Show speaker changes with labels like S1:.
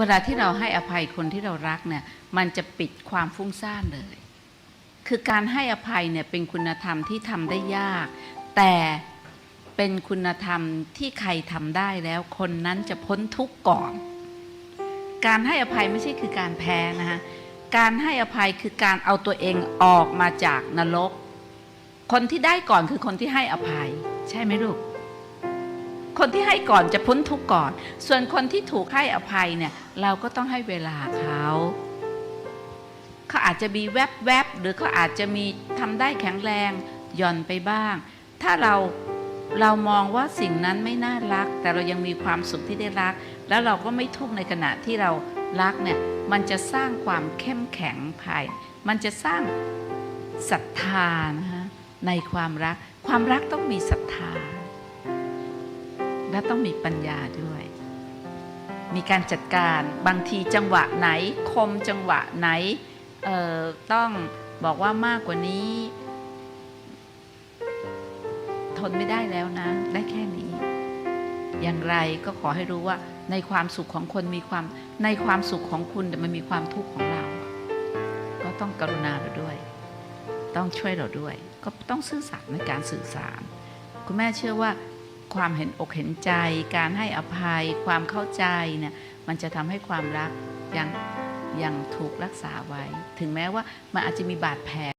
S1: เวลาที่เราให้อภัยคนที่เรารักเนี่ยมันจะปิดความฟุ้งซ่านเลย คือการให้อภัยเนี่ยเป็นคุณธรรมที่ทำได้ยาก แต่เป็นคุณธรรมที่ใครทำได้แล้ว คนนั้นจะพ้นทุกข์ก่อน การให้อภัยไม่ใช่คือการแพ้นะฮะการให้อภัยคือการเอาตัวเองออกมาจากนรก คนที่ได้ก่อนคือคนที่ให้อภัย ใช่ไหมลูก คนที่ให้ก่อนจะพ้นทุกข์ก่อน ส่วนคนที่ถูกให้อภัยเนี่ย เราก็ต้องให้เวลาเขาเขาอาจจะมีแวบๆบหรือเขาอาจจะมีทำได้แข็งแรงหย่อนไปบ้าง ถ้าเราเรามองว่าสิ่งนั้นไม่น่ารัก แต่เรายังมีความสุขที่ได้รัก แล้วเราก็ไม่ทุกข์ในขณะที่เรารักเนี่ยมันจะสร้างความเข้มแข็งภาย มันจะสร้างศรัทธานะะในความรัก ความรักต้องมีศรัทธา และต้องมีปัญญาด้วย มีการจัดการบางทีจังหวะไหน คมจังหวะไหนต้องบอกว่ามากกว่านี้ ทนไม่ได้แล้วนะ ได้แค่นี้ อย่างไรก็ขอให้รู้ว่าในความสุขของคนมีความในความสุขของคุณแต่มันมีความทุกข์ของเรา ก็ต้องกรุณาเราด้วย ต้องช่วยเราด้วย ก็ต้องซื่อสัตย์ในการสื่อสาร คุณแม่เชื่อว่า ความเห็นอกเห็นใจ การให้อภัยความเข้าใจเนี่ยมันจะทำให้ความรักยังยังถูกรักษาไว้ ถึงแม้ว่ามันอาจจะมีบาดแผล